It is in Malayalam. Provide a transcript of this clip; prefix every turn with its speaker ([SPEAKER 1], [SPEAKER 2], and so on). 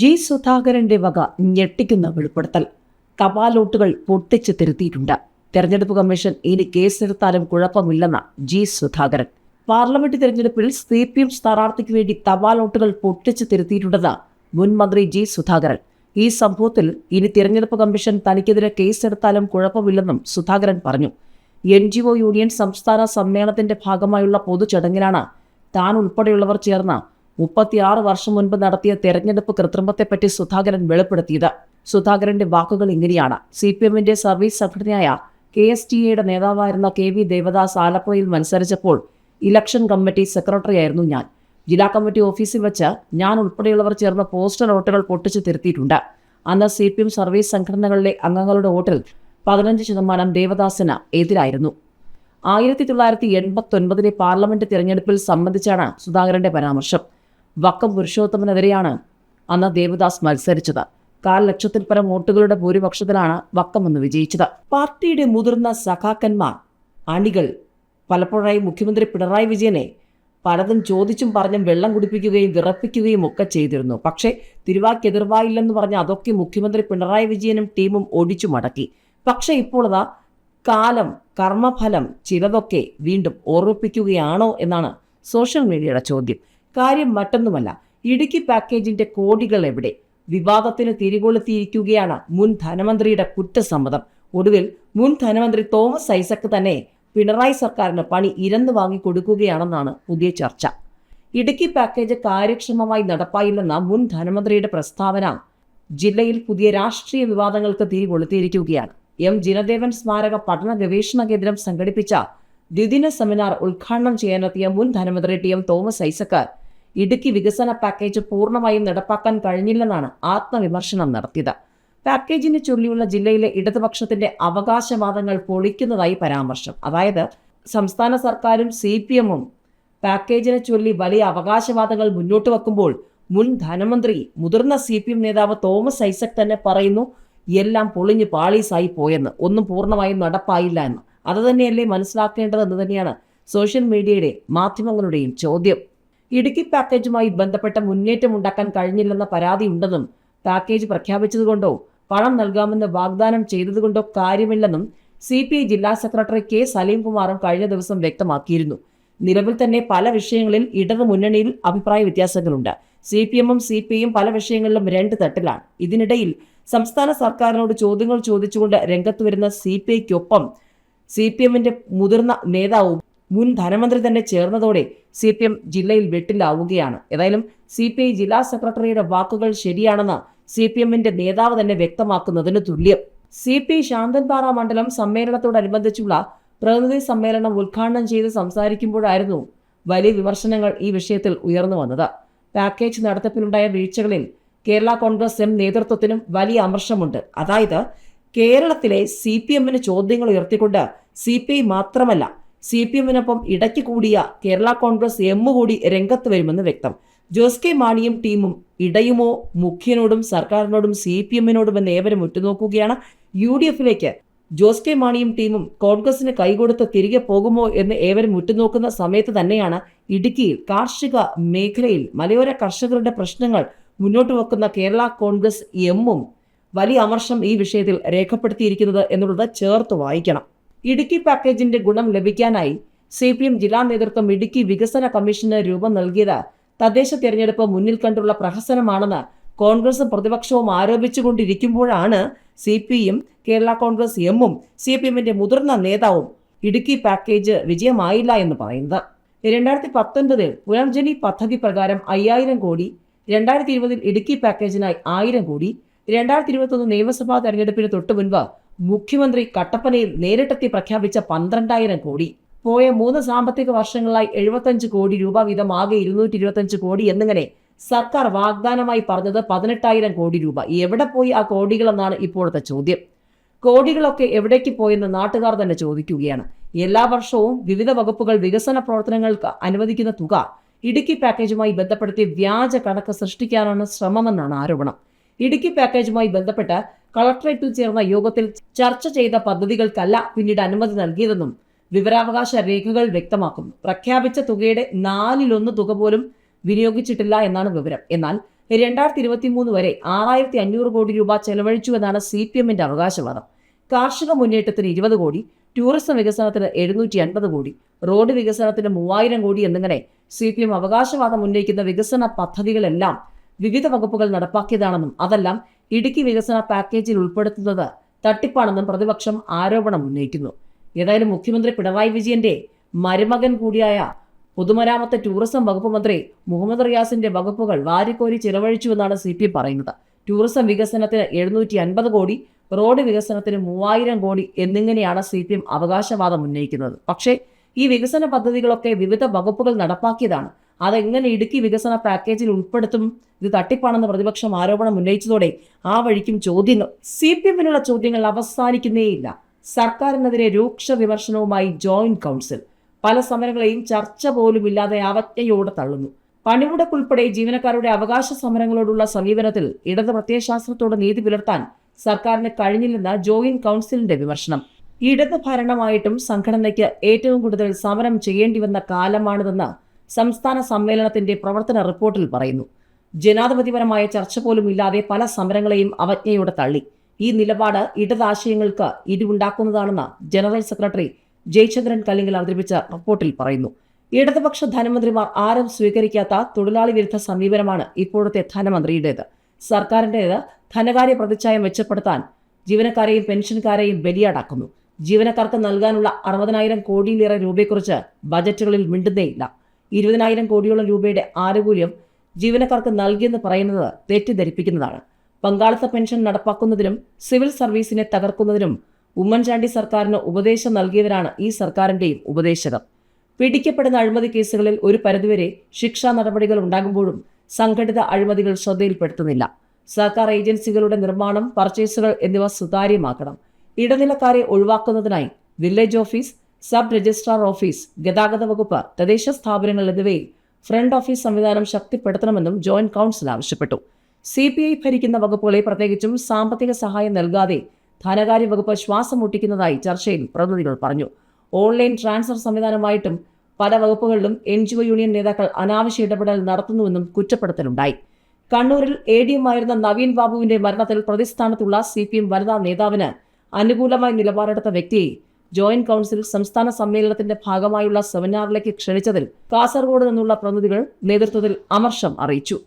[SPEAKER 1] ജി സുധാകരന്റെ വക ഞെട്ടിക്കുന്ന വെളിപ്പെടുത്തൽ. തപാലോട്ടുകൾ പൊട്ടിച്ച് തിരുത്തിയിട്ടുണ്ട്. തെരഞ്ഞെടുപ്പ് കമ്മീഷൻ ഇനി കേസെടുത്താലും കുഴപ്പമില്ലെന്ന ജി സുധാകരൻ പാർലമെന്റ് തെരഞ്ഞെടുപ്പിൽ സി പി എം സ്ഥാനാർത്ഥിക്ക് വേണ്ടി തപാലോട്ടുകൾ പൊട്ടിച്ച് തിരുത്തിയിട്ടുണ്ടെന്ന് മുൻ മന്ത്രി ജി സുധാകരൻ ഈ സംഭവത്തിൽ ഇനി തിരഞ്ഞെടുപ്പ് കമ്മീഷൻ തനിക്കെതിരെ കേസെടുത്താലും കുഴപ്പമില്ലെന്നും സുധാകരൻ പറഞ്ഞു. എൻ ജി ഒ യൂണിയൻ സംസ്ഥാന സമ്മേളനത്തിന്റെ ഭാഗമായുള്ള പൊതുചടങ്ങിലാണ് താൻ ഉൾപ്പെടെയുള്ളവർ ചേർന്ന് മുപ്പത്തിയാറ് വർഷം മുൻപ് നടത്തിയ തെരഞ്ഞെടുപ്പ് കൃത്രിമത്തെപ്പറ്റി സുധാകരൻ വെളിപ്പെടുത്തിയത്. സുധാകരന്റെ വാക്കുകൾ ഇങ്ങനെയാണ്. സി പി എമ്മിന്റെ സർവീസ് സംഘടനയായ കെ എസ് ടി എയുടെ നേതാവായിരുന്ന കെ വി ദേവദാസ് ആലപ്പുഴയിൽ മത്സരിച്ചപ്പോൾ ഇലക്ഷൻ കമ്മിറ്റി സെക്രട്ടറിയായിരുന്നു ഞാൻ. ജില്ലാ കമ്മിറ്റി ഓഫീസിൽ വെച്ച് ഞാൻ ഉൾപ്പെടെയുള്ളവർ ചേർന്ന പോസ്റ്റർ വോട്ടുകൾ പൊട്ടിച്ച് തിരുത്തിയിട്ടുണ്ട്. അന്ന് സി പി എം സർവീസ് സംഘടനകളിലെ അംഗങ്ങളുടെ വോട്ടിൽ പതിനഞ്ച് ശതമാനം ദേവദാസിന് എതിരായിരുന്നു. ആയിരത്തി തൊള്ളായിരത്തി എൺപത്തി ഒൻപതിലെ പാർലമെന്റ് തിരഞ്ഞെടുപ്പിൽ സംബന്ധിച്ചാണ് സുധാകരന്റെ പരാമർശം. വക്കം പുരുഷോത്തമനെതിരെയാണ് അന്ന് ദേവദാസ് മത്സരിച്ചത്. കാൽ ലക്ഷത്തിൽ പരം വോട്ടുകളുടെ ഭൂരിപക്ഷത്തിലാണ് വക്കം എന്ന് വിജയിച്ചത്. പാർട്ടിയുടെ മുതിർന്ന സഖാക്കന്മാർ അണികൾ പലപ്പോഴായി മുഖ്യമന്ത്രി പിണറായി വിജയനെ പലതും ചോദിച്ചും പറഞ്ഞും വെള്ളം കുടിപ്പിക്കുകയും വിറപ്പിക്കുകയും ഒക്കെ ചെയ്തിരുന്നു. പക്ഷേ തിരുവാക്കെതിർവായില്ലെന്ന് പറഞ്ഞ അതൊക്കെ മുഖ്യമന്ത്രി പിണറായി വിജയനും ടീമും ഒടിച്ചു മടക്കി. പക്ഷേ ഇപ്പോൾ അതാ കാലം കർമ്മഫലം ചിലതൊക്കെ വീണ്ടും ഓർമ്മിപ്പിക്കുകയാണോ എന്നാണ് സോഷ്യൽ മീഡിയയുടെ ചോദ്യം. കാര്യം മറ്റൊന്നുമല്ല ഇടുക്കി പാക്കേജിന്റെ കോടികൾ എവിടെ? വിവാദത്തിന് തിരികൊളുത്തിയിരിക്കുകയാണ് മുൻ ധനമന്ത്രിയുടെ കുറ്റസമ്മതം. ഒടുവിൽ മുൻ ധനമന്ത്രി തോമസ് ഐസക് തന്നെ പിണറായി സർക്കാരിന് പണി ഇരന്ന് വാങ്ങിക്കൊടുക്കുകയാണെന്നാണ് പുതിയ ചർച്ച. ഇടുക്കി പാക്കേജ് കാര്യക്ഷമമായി നടപ്പായില്ലെന്ന മുൻ ധനമന്ത്രിയുടെ പ്രസ്താവന ജില്ലയിൽ പുതിയ രാഷ്ട്രീയ വിവാദങ്ങൾക്ക് തിരികൊളുത്തിയിരിക്കുകയാണ്. എം. ജിനദേവൻ സ്മാരക പഠന ഗവേഷണ കേന്ദ്രം സംഘടിപ്പിച്ച ദ്വിദിന സെമിനാർ ഉദ്ഘാടനം ചെയ്യാനെത്തിയ മുൻ ധനമന്ത്രി ടി എം തോമസ് ഐസക്ക് ഇടുക്കി വികസന പാക്കേജ് പൂർണമായും നടപ്പാക്കാൻ കഴിഞ്ഞില്ലെന്നാണ് ആത്മവിമർശനം നടത്തിയത്. പാക്കേജിനെ ചൊല്ലിയുള്ള ജില്ലയിലെ ഇടതുപക്ഷത്തിന്റെ അവകാശവാദങ്ങൾ പൊളിക്കുന്നതായി പരാമർശം. അതായത് സംസ്ഥാന സർക്കാരും സി പി എമ്മും പാക്കേജിനെ ചൊല്ലി വലിയ അവകാശവാദങ്ങൾ മുന്നോട്ട് വെക്കുമ്പോൾ മുൻ ധനമന്ത്രി മുതിർന്ന സി പി എം നേതാവ് തോമസ് ഐസക് തന്നെ പറയുന്നു എല്ലാം പൊളിഞ്ഞ് പാളീസായി പോയെന്ന്. ഒന്നും പൂർണമായും നടപ്പായില്ല എന്ന്. അത് തന്നെയല്ലേ മനസ്സിലാക്കേണ്ടതെന്ന് തന്നെയാണ് സോഷ്യൽ മീഡിയയുടെ മാധ്യമങ്ങളുടെയും ചോദ്യം. ഇടുക്കി പാക്കേജുമായി ബന്ധപ്പെട്ട മുന്നേറ്റം ഉണ്ടാക്കാൻ കഴിഞ്ഞില്ലെന്ന പരാതി ഉണ്ടെന്നും പാക്കേജ് പ്രഖ്യാപിച്ചതുകൊണ്ടോ പണം നൽകാമെന്ന് വാഗ്ദാനം ചെയ്തതുകൊണ്ടോ കാര്യമില്ലെന്നും സി പി ഐ ജില്ലാ സെക്രട്ടറി കെ സലീംകുമാറും കഴിഞ്ഞ ദിവസം വ്യക്തമാക്കിയിരുന്നു. നിലവിൽ തന്നെ പല വിഷയങ്ങളിൽ ഇടതു മുന്നണിയിൽ അഭിപ്രായ വ്യത്യാസങ്ങളുണ്ട്. സി പി എമ്മും സി പി ഐയും പല വിഷയങ്ങളിലും രണ്ട് തട്ടിലാണ്. ഇതിനിടയിൽ സംസ്ഥാന സർക്കാരിനോട് ചോദ്യങ്ങൾ ചോദിച്ചുകൊണ്ട് രംഗത്ത് വരുന്ന സി പി ഐക്കൊപ്പം സി പി എമ്മിന്റെ മുതിർന്ന നേതാവും മുൻ ധനമന്ത്രി തന്നെ ചേർന്നതോടെ സി പി എം ജില്ലയിൽ വെട്ടിലാവുകയാണ്. ഏതായാലും സി പി ഐ ജില്ലാ സെക്രട്ടറിയുടെ വാക്കുകൾ ശരിയാണെന്ന് സി പി എമ്മിന്റെ നേതാവ് തന്നെ വ്യക്തമാക്കുന്നതിന് തുല്യം. സി പി ശാന്തൻപാറ മണ്ഡലം സമ്മേളനത്തോടനുബന്ധിച്ചുള്ള പ്രതിനിധി സമ്മേളനം ഉദ്ഘാടനം ചെയ്ത് സംസാരിക്കുമ്പോഴായിരുന്നു വലിയ വിമർശനങ്ങൾ ഈ വിഷയത്തിൽ ഉയർന്നു വന്നത്. പാക്കേജ് നടത്തിപ്പിലുണ്ടായ വീഴ്ചകളിൽ കേരള കോൺഗ്രസ് എം നേതൃത്വത്തിനും വലിയ അമർഷമുണ്ട്. അതായത് കേരളത്തിലെ സി പി എമ്മിന് ചോദ്യങ്ങൾ ഉയർത്തിക്കൊണ്ട് സി പി ഐ മാത്രമല്ല സി പി എമ്മിനൊപ്പം ഇടയ്ക്ക് കൂടിയ കേരള കോൺഗ്രസ് എം കൂടി രംഗത്ത് വരുമെന്ന് വ്യക്തം. ജോസ് കെ മാണിയും ടീമും ഇടയുമോ മുഖ്യനോടും സർക്കാരിനോടും സി പി എമ്മിനോടും എന്ന് ഏവരും ഉറ്റുനോക്കുകയാണ്. യു ഡി എഫിലേക്ക് ജോസ് കെ മാണിയും ടീമും കോൺഗ്രസിന് കൈകൊടുത്ത് തിരികെ പോകുമോ എന്ന് ഏവരും ഉറ്റുനോക്കുന്ന സമയത്ത് തന്നെയാണ് ഇടുക്കിയിൽ കാർഷിക മേഖലയിൽ മലയോര കർഷകരുടെ പ്രശ്നങ്ങൾ മുന്നോട്ട് വെക്കുന്ന കേരള കോൺഗ്രസ് എമ്മും വലിയ അമർഷം ഈ വിഷയത്തിൽ രേഖപ്പെടുത്തിയിരിക്കുന്നത് എന്നുള്ളത് ചേർത്ത് വായിക്കണം. ഇടുക്കി പാക്കേജിന്റെ ഗുണം ലഭിക്കാനായി സി പി എം ജില്ലാ നേതൃത്വം ഇടുക്കി വികസന കമ്മീഷന് രൂപം നൽകിയത് തദ്ദേശ തിരഞ്ഞെടുപ്പ് മുന്നിൽ കണ്ടുള്ള പ്രഹസനമാണെന്ന് കോൺഗ്രസും പ്രതിപക്ഷവും ആരോപിച്ചുകൊണ്ടിരിക്കുമ്പോഴാണ് C P M Kerala Congress എമ്മും സി പി എമ്മിന്റെ മുതിർന്ന നേതാവും ഇടുക്കി പാക്കേജ് വിജയമായില്ല എന്ന് പറയുന്നത്. രണ്ടായിരത്തി പത്തൊൻപതിൽ പുനർജനി പദ്ധതി പ്രകാരം അയ്യായിരം കോടി രണ്ടായിരത്തി ഇരുപതിൽ ഇടുക്കി പാക്കേജിനായി ആയിരം കോടി രണ്ടായിരത്തി ഇരുപത്തൊന്ന് നിയമസഭാ തെരഞ്ഞെടുപ്പിന് തൊട്ടു മുൻപ് മുഖ്യമന്ത്രി കട്ടപ്പനയിൽ നേരിട്ടെത്തി പ്രഖ്യാപിച്ച പന്ത്രണ്ടായിരം കോടി. പോയ മൂന്ന് സാമ്പത്തിക വർഷങ്ങളായി എഴുപത്തഞ്ച് കോടി രൂപ വീതം ആകെ ഇരുന്നൂറ്റി ഇരുപത്തഞ്ച് കോടി എന്നിങ്ങനെ സർക്കാർ വാഗ്ദാനമായി പറഞ്ഞത് പതിനെട്ടായിരം കോടി രൂപ. എവിടെ പോയി ആ കോടികളെന്നാണ് ഇപ്പോഴത്തെ ചോദ്യം. കോടികളൊക്കെ എവിടേക്ക് പോയെന്ന് നാട്ടുകാർ തന്നെ ചോദിക്കുകയാണ്. എല്ലാ വർഷവും വിവിധ വകുപ്പുകൾ വികസന പ്രവർത്തനങ്ങൾക്ക് അനുവദിക്കുന്ന തുക ഇടുക്കി പാക്കേജുമായി ബന്ധപ്പെടുത്തി വ്യാജ കണക്ക് സൃഷ്ടിക്കാനാണ് ശ്രമമെന്നാണ് ആരോപണം. ഇടുക്കി പാക്കേജുമായി ബന്ധപ്പെട്ട് കളക്ടറേറ്റിൽ ചേർന്ന യോഗത്തിൽ ചർച്ച ചെയ്ത പദ്ധതികൾക്കല്ല പിന്നീട് അനുമതി നൽകിയതെന്നും വിവരാവകാശ രേഖകൾ വ്യക്തമാക്കുന്നു പ്രഖ്യാപിച്ച തുകയുടെ നാലിലൊന്ന് തുക പോലും വിനിയോഗിച്ചിട്ടില്ല എന്നാണ് വിവരം. എന്നാൽ രണ്ടായിരത്തി ഇരുപത്തി മൂന്ന് വരെ ആറായിരത്തി അഞ്ഞൂറ് കോടി രൂപ ചെലവഴിച്ചുവെന്നാണ് സി പി എമ്മിന്റെ അവകാശവാദം. കാർഷിക മുന്നേറ്റത്തിന് ഇരുപത് കോടി ടൂറിസം വികസനത്തിന് എഴുന്നൂറ്റി അൻപത് കോടി റോഡ് വികസനത്തിന് മൂവായിരം കോടി എന്നിങ്ങനെ സി പി എം അവകാശവാദം ഉന്നയിക്കുന്ന വികസന പദ്ധതികളെല്ലാം വിവിധ വകുപ്പുകൾ നടപ്പാക്കിയതാണെന്നും അതെല്ലാം ഇടുക്കി വികസന പാക്കേജിൽ ഉൾപ്പെടുത്തുന്നത് തട്ടിപ്പാണെന്നും പ്രതിപക്ഷം ആരോപണം ഉന്നയിക്കുന്നു. ഏതായാലും മുഖ്യമന്ത്രി പിണറായി വിജയന്റെ മരുമകൻ കൂടിയായ പൊതുമരാമത്ത് ടൂറിസം വകുപ്പ് മന്ത്രി മുഹമ്മദ് റിയാസിന്റെ വകുപ്പുകൾ വാരിക്കോരി ചിലവഴിച്ചുവെന്നാണ് സി പി പറയുന്നത്. ടൂറിസം വികസനത്തിന് എഴുന്നൂറ്റി അൻപത് കോടി റോഡ് വികസനത്തിന് മൂവായിരം കോടി എന്നിങ്ങനെയാണ് സി പി എം അവകാശവാദം ഉന്നയിക്കുന്നത്. പക്ഷേ ഈ വികസന പദ്ധതികളൊക്കെ വിവിധ വകുപ്പുകൾ നടപ്പാക്കിയതാണ്. അതെങ്ങനെ ഇടുക്കി വികസന പാക്കേജിൽ ഉൾപ്പെടുത്തും? ഇത് തട്ടിപ്പാണെന്ന് പ്രതിപക്ഷം ആരോപണം ഉന്നയിച്ചതോടെ ആ വഴിക്കും ചോദ്യങ്ങൾ സി പി എമ്മിനുള്ള ചോദ്യങ്ങൾ അവസാനിക്കുന്നേയില്ല. സർക്കാരിനെതിരെ രൂക്ഷ വിമർശനവുമായി ജോയിന്റ് കൗൺസിൽ. പല സമരങ്ങളെയും ചർച്ച പോലും ഇല്ലാതെ അവജ്ഞയോടെ തള്ളുന്നു. പണിമുടക്കുൾപ്പെടെ ജീവനക്കാരുടെ അവകാശ സമരങ്ങളോടുള്ള സമീപനത്തിൽ ഇടത് പ്രത്യയശാസ്ത്രത്തോട് നീതി പുലർത്താൻ സർക്കാരിന് കഴിഞ്ഞില്ലെന്ന ജോയിന്റ് കൗൺസിലിന്റെ വിമർശനം. ഇടത് ഭരണമായിട്ടും സംഘടനയ്ക്ക് ഏറ്റവും കൂടുതൽ സമരം ചെയ്യേണ്ടി വന്ന കാലമാണിതെന്ന് സംസ്ഥാന സമ്മേളനത്തിന്റെ പ്രവർത്തന റിപ്പോർട്ടിൽ പറയുന്നു. ജനാധിപത്യപരമായ ചർച്ച പോലും ഇല്ലാതെ പല സമരങ്ങളെയും അവജ്ഞയോടെ തള്ളി. ഈ നിലപാട് ഇടതാശയങ്ങൾക്ക് ഇടിവുണ്ടാക്കുന്നതാണെന്ന് ജനറൽ സെക്രട്ടറി ജയചന്ദ്രൻ കല്ലിങ്ങൽ അവതരിപ്പിച്ച റിപ്പോർട്ടിൽ പറയുന്നു. ഇടതുപക്ഷ ധനമന്ത്രിമാർ ആരും സ്വീകരിക്കാത്ത തൊഴിലാളി വിരുദ്ധ സമീപനമാണ് ഇപ്പോഴത്തെ ധനമന്ത്രിയുടേത്. സർക്കാരിന്റേത് ധനകാര്യ പ്രതിച്ഛായ മെച്ചപ്പെടുത്താൻ ജീവനക്കാരെയും പെൻഷൻകാരെയും ബലിയാടാക്കുന്നു. ജീവനക്കാർക്ക് നൽകാനുള്ള അറുപതിനായിരം കോടിയിലേറെ രൂപയെക്കുറിച്ച് ബജറ്റുകളിൽ മിണ്ടുന്നേയില്ല. ഇരുപതിനായിരം കോടിയോളം രൂപയുടെ ആനുകൂല്യം ജീവനക്കാർക്ക് നൽകിയെന്ന് പറയുന്നത് തെറ്റിദ്ധരിപ്പിക്കുന്നതാണ്. പങ്കാളിത്ത പെൻഷൻ നടപ്പാക്കുന്നതിനും സിവിൽ സർവീസിനെ തകർക്കുന്നതിനും ഉമ്മൻചാണ്ടി സർക്കാരിന് ഉപദേശം നൽകിയവരാണ് ഈ സർക്കാരിന്റെയും ഉപദേശകർ. പിടിക്കപ്പെടുന്ന അഴിമതി കേസുകളിൽ ഒരു പരിധിവരെ ശിക്ഷാ നടപടികൾ ഉണ്ടാകുമ്പോഴും സംഘടിത അഴിമതികൾ ശ്രദ്ധയിൽപ്പെടുത്തുന്നില്ല. സർക്കാർ ഏജൻസികളുടെ നിർമ്മാണം പർച്ചേസുകൾ എന്നിവ സുതാര്യമാക്കണം. ഇടനിലക്കാരെ ഒഴിവാക്കുന്നതിനായി village office sub registrar office ഗതാഗത വകുപ്പ് തദ്ദേശ സ്ഥാപനങ്ങൾ എന്നിവയിൽ ഫ്രണ്ട് ഓഫീസ് സംവിധാനം ശക്തിപ്പെടുത്തണമെന്നും ജോയിന്റ് കൗൺസിൽ ആവശ്യപ്പെട്ടു. സി പി ഐ ഭരിക്കുന്ന വകുപ്പുകളെ പ്രത്യേകിച്ചും സാമ്പത്തിക സഹായം നൽകാതെ ധനകാര്യ വകുപ്പ് ശ്വാസം മുട്ടിക്കുന്നതായി ചർച്ചയിൽ പ്രതിനിധികൾ പറഞ്ഞു. ഓൺലൈൻ ട്രാൻസ്ഫർ സംവിധാനമായിട്ടും പല വകുപ്പുകളിലും എൻ ജി ഒ യൂണിയൻ നേതാക്കൾ അനാവശ്യ ഇടപെടൽ നടത്തുന്നുവെന്നും കുറ്റപ്പെടുത്തലുണ്ടായി. കണ്ണൂരിൽ എ ഡി എം ആയിരുന്ന നവീൻ ബാബുവിന്റെ മരണത്തിൽ പ്രതിസ്ഥാനത്തുള്ള സി പി എം വനിതാ നേതാവിന് അനുകൂലമായി നിലപാടെടുത്ത വ്യക്തിയെ ജോയിന്റ് കൗൺസിൽ സംസ്ഥാന സമ്മേളനത്തിന്റെ ഭാഗമായുള്ള സെമിനാറിലേക്ക് ക്ഷണിച്ചതിൽ കാസർഗോഡ് നിന്നുള്ള പ്രതിനിധികൾ നേതൃത്വത്തിൽ അമർഷം അറിയിച്ചു